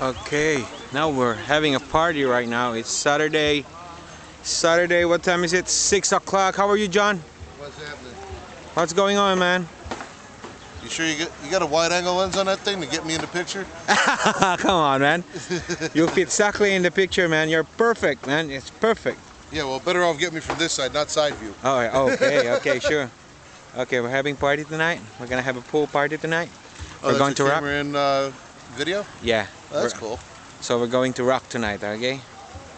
Okay, now we're having a party right now. It's Saturday. Saturday, what time is it? 6 o'clock. How are you, John? What's happening? What's going on, man? You sure you get you got a wide angle lens on that thing to get me in the picture? Come on, man. You fit exactly in the picture, man. You're perfect, man. It's perfect. Yeah, well, better off get me from this side, not side view. Oh, yeah, okay, okay, sure. Okay, we're having party tonight. We're gonna have a pool party tonight. Oh, We're going to rock. in uh, video. Yeah. Oh, that's we're- cool. So we're going to rock tonight, okay?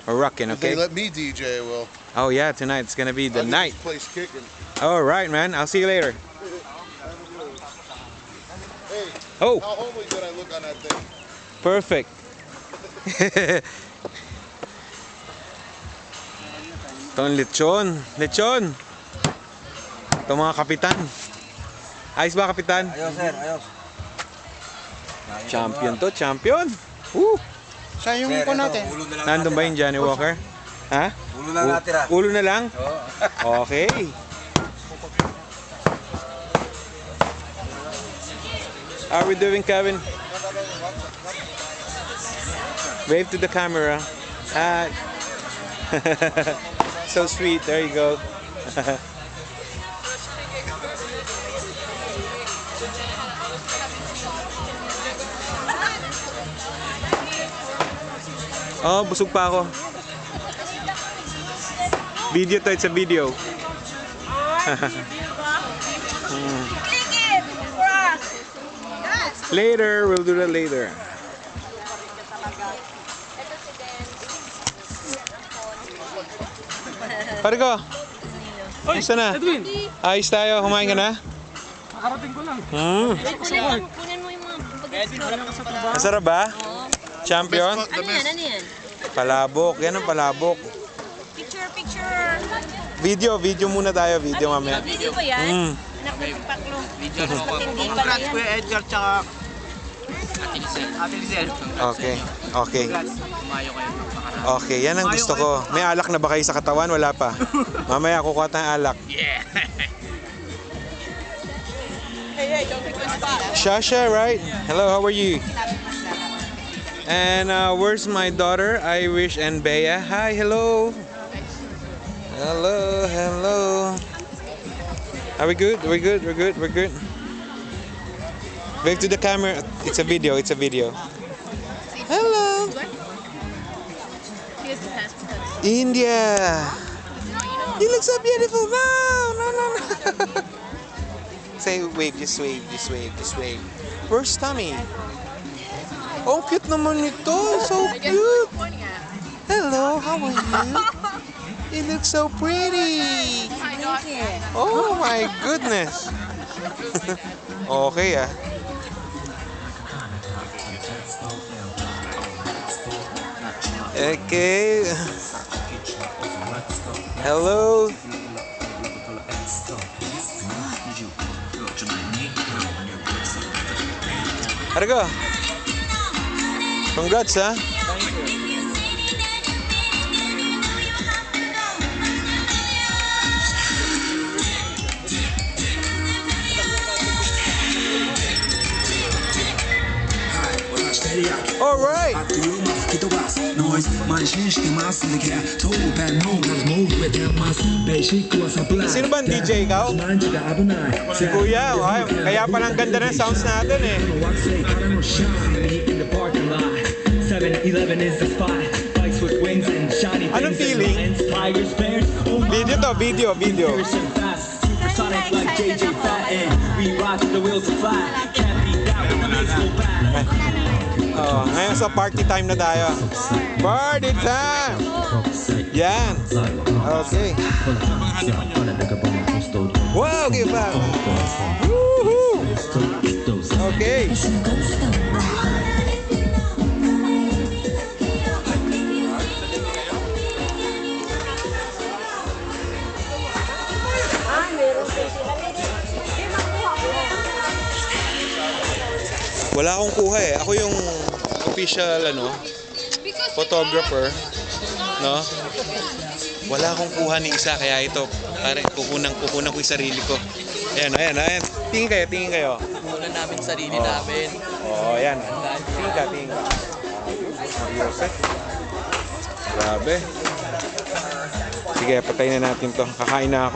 We're rocking, If they okay? let me DJ, Will. Oh yeah, tonight's gonna be the I'll night. this place kicking. All right, man. I'll see you later. Hey, Oh, how homely did I look on that thing? perfect. Itong lechon. Lechon. Ito mga kapitan. Ayos ba, kapitan? Ayos, sir. Ayos. Champion to, champion. Woo! Saan yung ko natin? Ulo na lang Nandun ba yung Johnny Walker? Ha? Ulo na natira. Ulo na lang? Oo. Okay. How are we doing, Kevin? Wave to the camera. Hi. so sweet. There you go. oh, busog pa ako. Video to, it's a video. Yes. Later, we'll do that later. Pare ko. Gusto na? Ayos tayo, kumain ka na? Nakarating ko lang. Hmm. Kunin, kunin mo yung mga ko. Masarap ba? Champion? Best, the Ano yan? Ano yan? Palabok. Yan ang palabok. Picture, picture. Video, video muna tayo. Video Ano, mamaya. Video ba yan? Hmm. Anak ng paklo. Video ako. Pala Congrats. Kuya Edgar tsaka Ate Lisel. Okay. Okay. Kumayo kayo. Okay, yan ang gusto ko. May alak na ba kayo sa katawan? Wala pa. Mamaya kukuha tayong alak. Yeah. Shasha, right? Hello, how are you? And uh, where's my daughter, Irish and Bea? Hi, hello. Hello, hello. Are we good? We're good, we're good, we're good. Wave to the camera. It's a video, it's a video. Hello. India. You look so beautiful. No, no, no, no. Say wave, just wave, just wave, just wave. Where's Tommy? Oh, cute naman ito. So cute. Hello, how are you? You look so pretty. Oh my goodness. okay ah. Okay. Hello. Argo. Congrats, huh? All right. Sino ba ang DJ ikaw? Si Kuya, ay, kaya palang ganda ng sounds natin eh 11 is the spot. Bikes with wings and shiny things. Anong feeling? Inspires fares. Oh video the video, video. Supersonic like JJ Fatten. We rock the wheels to fly. Can't be that when the bass go. Oh, ngayon sa party time na tayo. Party time! Yan. Okay. Wow, give up. Woohoo! Okay. Wala akong kuha eh. Ako yung official ano, photographer, no? Wala akong kuha ni isa kaya ito, pare kukunan kukunan ko yung sarili ko. Ayan, ayan, ayan. Tingin kayo, tingin kayo. Kunan namin sarili Oh. namin. Oh, ayan. Tingin ka, tingin ka. Grabe. Sige, patayin na natin to. Kakain na ako.